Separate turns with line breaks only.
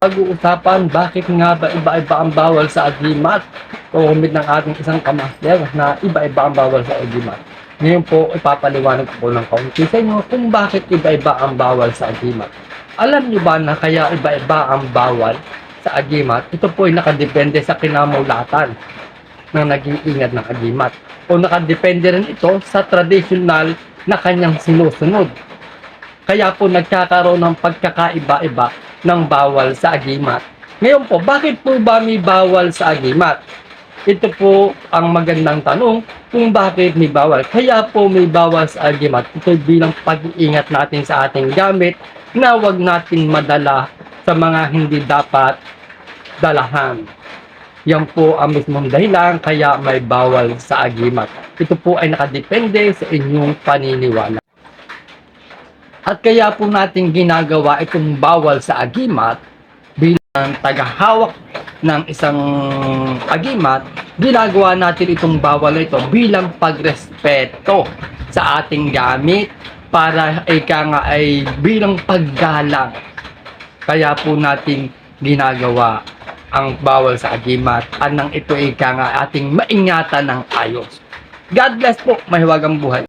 pag-uusapan bakit nga ba iba-iba ang bawal sa agimat o humid ng ating isang kamaster na iba-iba ang bawal sa agimat. Ngayon po, ipapaliwanag ko ng kaunti sa inyo kung bakit iba-iba ang bawal sa agimat. Alam niyo ba na kaya iba-iba ang bawal sa agimat? Ito po ay nakadepende sa kinamulatan ng naging ingat ng agimat. O nakadepende rin ito sa traditional na kanyang sinusunod. Kaya po nagkakaroon ng pagkakaiba-iba ng bawal sa agimat. Ngayon po, bakit po ba may bawal sa agimat? Ito po ang magandang tanong kung bakit may bawal. Kaya po may bawal sa agimat. Ito bilang pag-iingat natin sa ating gamit na wag natin madala sa mga hindi dapat dalahan. Yan po ang mismong dahilan kaya may bawal sa agimat. Ito po ay nakadepende sa inyong paniniwala. At kaya po natin ginagawa itong bawal sa agimat bilang tagahawak ng isang agimat, ginagawa natin itong bawal ito bilang pagrespeto sa ating gamit para ika nga ay bilang paggalang. Kaya po natin ginagawa ang bawal sa agimat at nang ito ika nga ating maingatan ng ayos. God bless po, mahiwagang buhay.